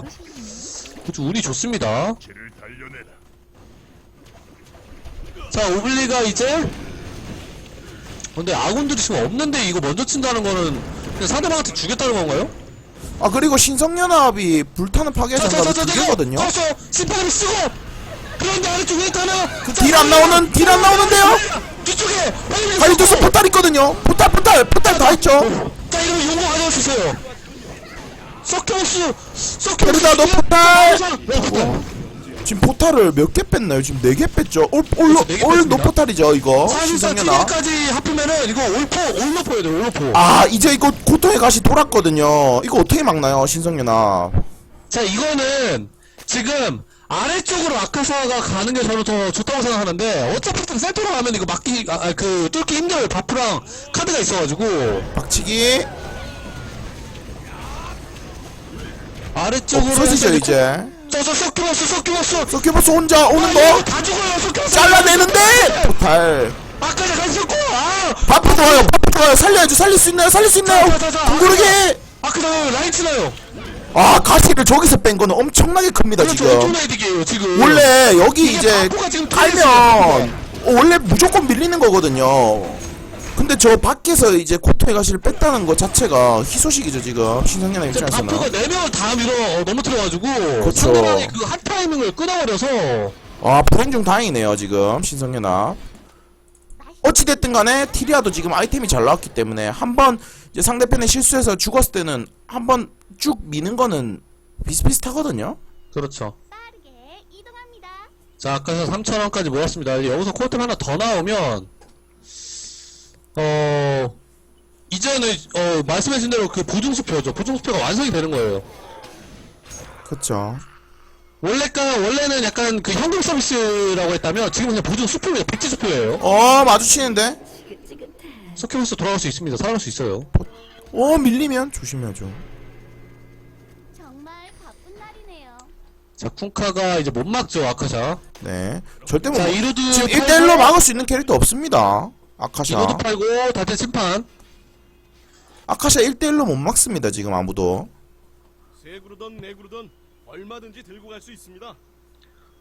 보니까 그쵸 운이 좋습니다. 자 오블리가 이제 근데 아군들이 지금 없는데 이거 먼저 친다는 거는 그냥 상대방한테 주겠다는 건가요? 아 그리고 신성연합이 불타는 파괴 장갑이 두 개거든요. 거기서 심판을 쓰고 그런데 아래쪽 왜 가나? 그딜안 나오는 딜 안 나오는데요? 뒤쪽에 빨리 하이드스 포탈 있거든요. 포탈 포탈 포탈 다 있죠. 자 이러면 용거 가져주세요 서큐스 서큐스 페르다, 너 포탈! 지금 포탈을 몇 개 뺐나요? 지금 네 개 뺐죠? 올, 올, 그렇죠, 네개 올 뺐습니다. 노포탈이죠 이거? 사실상 신성연합 TV까지 합하면은 이거 올포 올로포야 돼 올로포. 아 이제 이거 고통의 가시 돌았거든요. 이거 어떻게 막나요 신성연합 자 이거는 지금 아래쪽으로 아카사가 가는 게 저는 더 좋다고 생각하는데 어차피 센터로 가면 이거 막기 아, 아, 그 뚫기 힘들어요 바프랑 카드가 있어가지고. 박치기 아래쪽으로 없어지죠 이제. 저저 서큐버스 서큐버스 서큐버스 혼자 오는 이거? 거다 죽어요 서큐버스. 잘라내는데? 포탈. 아까 잠깐 있었고 아! 바프 좋아요 바프 좋아요. 살려야죠 살릴 수 있나요 살릴 수 있나요? 자, 자, 자, 둥그르게 아까 전에 라인 치나요. 아 가시를 저기서 뺀 거는 엄청나게 큽니다 그렇죠 지금. 이득이에요 지금. 원래 여기 이게 이제 지금 깔면 어, 원래 무조건 밀리는 거거든요 근데 저 밖에서 이제 코트에 가시를 뺐다는 거 자체가 희소식이죠 지금. 신성현의 이제 입장에서는. 바프가 4명을 다 밀어 어, 넘어뜨려가지고. 그렇죠. 상대방이 그한 타이밍을 끊어버려서. 아 불행 중 다행이네요 지금 신성현아 어찌됐든 간에 티리아도 지금 아이템이 잘 나왔기 때문에 한번 이제 상대편의 실수해서 죽었을 때는 한번 쭉 미는 거는 비슷비슷하거든요? 그렇죠. 빠르게 이동합니다. 자 아까 3천원까지 모았습니다. 이제 여기서 코어템 하나 더 나오면 어 이제는 어 말씀해준 대로 그 보증수표죠. 보증수표가 완성이 되는 거예요. 그쵸. 원래가 원래는 약간 그 현금 서비스라고 했다면 지금 그냥 보증수표예요. 백지수표예요. 어 마주치는데? 서큐버스 돌아갈 수 있습니다. 살아갈 수 있어요. 어 밀리면? 조심해야죠 정말 바쁜 날이네요. 자 쿵카가 이제 못 막죠 아카샤. 네. 절대 못자 막- 이루드 지금 팔고, 1대1로 막을 수 있는 캐릭터 없습니다 아카샤 이루드 팔고 다들 심판 아카샤 1대1로 못 막습니다 지금 아무도 세구르던 내구르던 얼마든지 들고 갈 수 있습니다.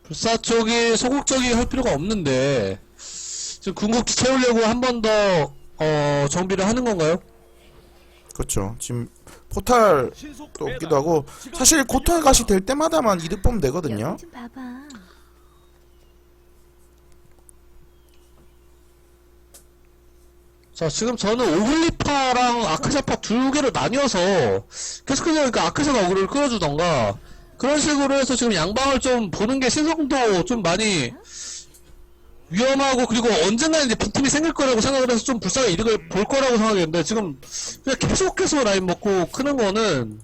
불사 쪽이 소극적이 할 필요가 없는데 지금 궁극기 채우려고 한 번 더 어, 정비를 하는 건가요? 그렇죠 지금 포탈 신속 또 배달. 없기도 하고 사실 고통의 가시 될 때마다만 이득 보면 되거든요 좀 봐봐. 자 지금 저는 오블리파랑 아크샤파 두 개를 나뉘어서 계속 그냥 그 아크샤가 어그를 끌어주던가 그런 식으로 해서 지금 양방을 좀 보는 게 신성도 좀 많이 위험하고 그리고 언젠가 이제 빈틈이 생길 거라고 생각을 해서 좀 불쌍한 이득을 볼 거라고 생각했는데 지금 그냥 계속해서 라인 먹고 크는 거는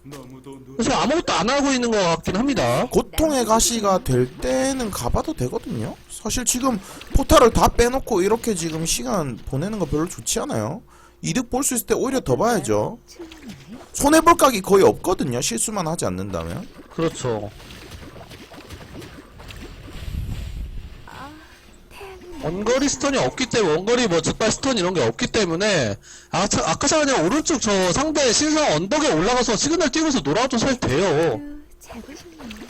사실 아무것도 안 하고 있는 것 같긴 합니다. 고통의 가시가 될 때는 가봐도 되거든요 사실 지금 포탈을 다 빼놓고 이렇게 지금 시간 보내는 거 별로 좋지 않아요 이득 볼 수 있을 때 오히려 더 봐야죠 손해볼 각이 거의 없거든요 실수만 하지 않는다면 그렇죠 원거리 스턴이 없기 때문에 원거리 뭐 즉발 스턴 이런 게 없기 때문에 아까 아까 그냥 오른쪽 저 상대 신성 언덕에 올라가서 시그널 띄우면서 놀아도 사실 돼요. 싶네.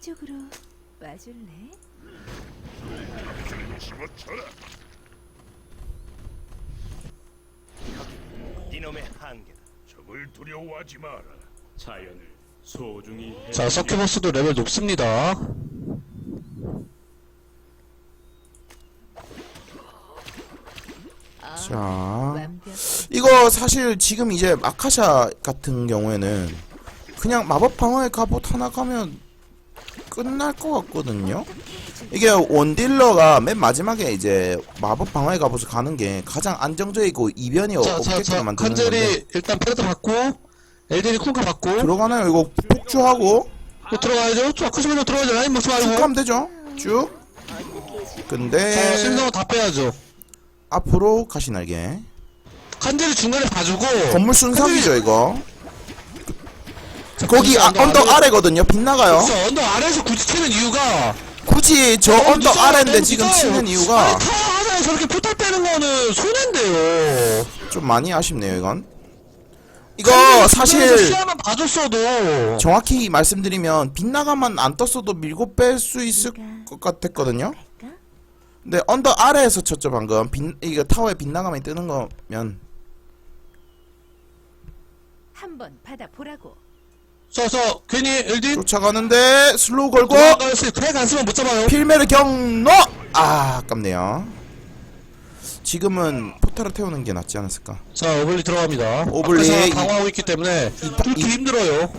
이쪽으로 와줄래? 집어쳐라. 이놈의 한계다. 적을 두려워하지 마라. 자연을 소중히 해. 자 서큐버스도 레벨 높습니다. 자 완벽. 이거 사실 지금 이제 아카샤 같은 경우에는 그냥 마법 방어의 갑옷 하나 가면 끝날 것 같거든요. 이게 원딜러가 맨 마지막에 이제 마법 방어의 갑옷을 가는 게 가장 안정적이고 이변이 없게끔 만드는 건데 칸젤이 일단 패드 받고 엘덴이 쿵카 받고 들어가나요? 이거 폭주하고 또 들어가야죠. 저 아까 전에 들어가야죠. 라인 먹지 쭉 말고. 가면 되죠. 쭉. 자 근데 신성은 다 빼야죠. 앞으로 가시날개. 칸젤이 중간에 봐주고 건물 순삭이죠 이거. 자, 거기 아, 언덕 언덕 아래- 아래거든요. 빗나가요. 그렇죠. 언덕 아래에서 굳이 치는 이유가 굳이 저 어, 언덕 아래인데 지금 늦어요. 치는 이유가 아니, 타워하자 그냥 저렇게 포탈 빼는 거는 손해인데요. 좀 많이 아쉽네요 이건 이거 사실 시야만 봐줬어도 정확히 말씀드리면 빗나가만 안 떴어도 밀고 뺄 수 있을 것 같았거든요 갈까? 근데 언더 아래에서 쳤죠 방금 빗, 이거 타워에 빗나가만 뜨는 거면 한번 받아보라고. 저저 괜히 엘딘 쫓아가는데 슬로우 걸고 도망가서 그래 갔으면 못 잡아요. 필메르 경로 아 아깝네요 지금은 포탈을 태우는 게 낫지 않았을까 자 오블리 들어갑니다. 오블리 앞에서 이- 강화하고 있기 때문에 뚫기 힘들어요.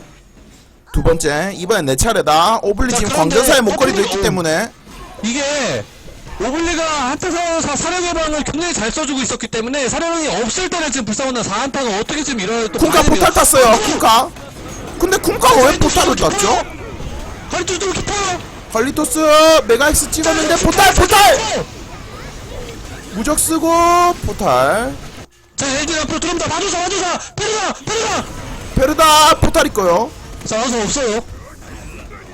두 번째 이번엔 내 차례다 오블리 자, 지금 그런데 광전사의 목걸이도 오블리- 있기 어. 때문에 이게 오블리가 한타서 사령 예방을 굉장히 잘 써주고 있었기 때문에 사령이 없을 때는 지금 불사원나 4한타가 어떻게 지금 이런 또 쿵카 많이 포탈. 땄어요 쿵카 근데 쿵카가 왜 포탈을? 아니 또 깊어요. 칼리토스 메가엑스 찍었는데 포탈 포탈 무적 쓰고 포탈 자 엘딘 앞으로 들어옵니다. 마주사 마주사 페르가 페르가. 페르다 포탈 있고요 자 와서 없어요.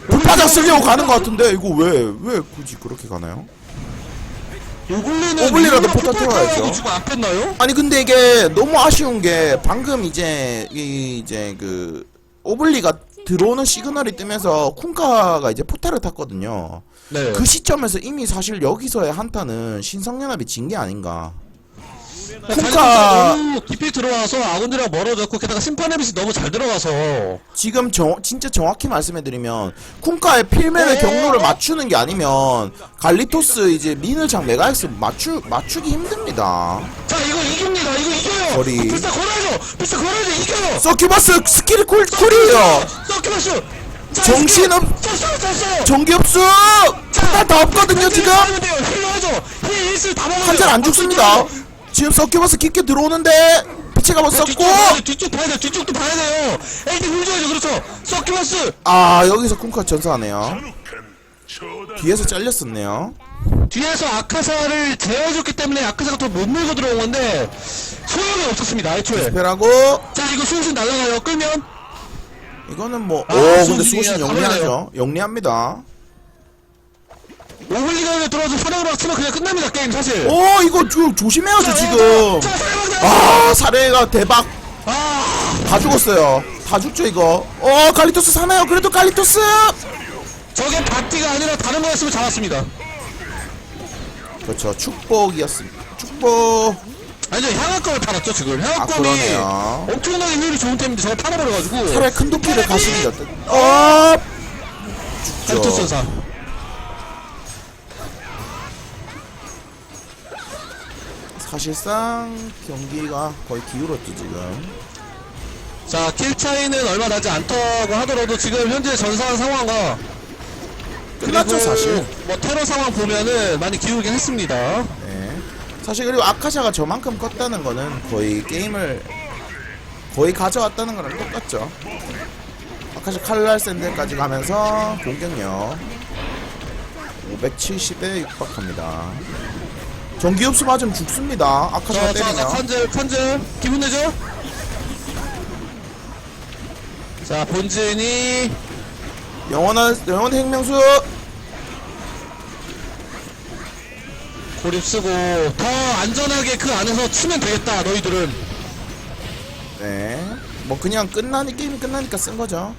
불파장 쓰려고 가는 것 같은데 이거 왜왜 굳이 그렇게 가나요? 일부러 포탈 태워야죠. 타워하고 지금 안 뺐나요? 아니 근데 이게 너무 아쉬운 게 방금 이제 이 이제 그 오블리가 들어오는 시그널이 뜨면서 쿵카가 이제 포탈을 탔거든요. 네. 그 시점에서 이미 사실 여기서의 한타는 신성연합이 진 게 아닌가. 콩카 콩카 너무 깊이 들어와서 아군들이랑 멀어졌고 게다가 심판의빗이 너무 잘 들어가서 지금 정, 진짜 정확히 말씀해드리면 쿵카의 필맨의 어, 경로를 어. 맞추는 게 아니면 갈리토스 이제 미늘창 메가엑스 맞추 맞추기 힘듭니다. 자 이거 이깁니다 이거 이겨요 거리. 아, 비싸 걸어야죠 비싸 걸어야죠 이겨요 서큐버스 스킬 쿨 쿨이에요. 서큐버스 정신없- 썼어요 썼어요 전기흡수 포탈 다 없거든요 지금. 힐러하죠 힐 1스 다 먹어요 한잔 안 죽습니다. 지금 서큐버스 깊게 들어오는데 갑옷 뒤쪽 썼고 뒤쪽 봐야 돼 뒤쪽도 봐야 돼요 에이디 훌줘야죠 그렇죠 서큐버스 아 여기서 쿵카 전사하네요. 뒤에서 잘렸었네요. 뒤에서 아카사를 제어해줬기 때문에 아카사가 더못 밀고 들어온 건데 소용이 없었습니다 애초에 스펠하고 자 이거 수신 날아가요 끌면 이거는 뭐 아, 오 근데. 수호신 영리하죠. 영리합니다. 오블리가 들어와서 사령으로 치면 그냥 끝납니다 게임 사실 오 이거 조, 조심해야죠 자, 지금. 자 사령방다 아 사례가 대박 아 다 죽었어요. 다 죽죠 이거. 어 갈리토스 사나요? 그래도 갈리토스. 저게 바티가 아니라 다른 거였으면 잡았습니다 그렇죠 축복이었습니다. 축복. 아니죠 향악검을 팔았죠 지금 향악검이 그러네요. 엄청나게 효율이 좋은 템인데 저걸 팔아버려가지고 차라리 큰 도끼를 게 어때? 어 죽죠. 선사 사실상 경기가 거의 기울었죠 지금. 자 킬 차이는 얼마 나지 않다고 하더라도 지금 현재 전사한 상황과 끝났죠 사실. 뭐 테러 상황 보면은 많이 기울긴 했습니다 네. 사실 그리고 아카샤가 저만큼 컸다는 거는 거의 게임을 거의 가져왔다는 거랑 똑같죠. 아카샤 칼날 샌들까지 가면서 공격력 570에 육박합니다. 전기 흡수 맞으면 죽습니다. 아카샤가 자, 자, 자, 때리면. 컨젤, 컨젤. 기분 내죠? 자, 본진이. 영원한 영원 생명수 고립 쓰고, 더 안전하게 그 안에서 치면 되겠다, 너희들은. 네. 뭐 그냥 끝나니 게임이 끝나니까 쓴 거죠.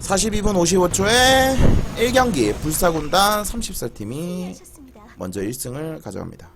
42분 55초에 1경기 불사군단 30살 팀이. 먼저 1승을 가져갑니다.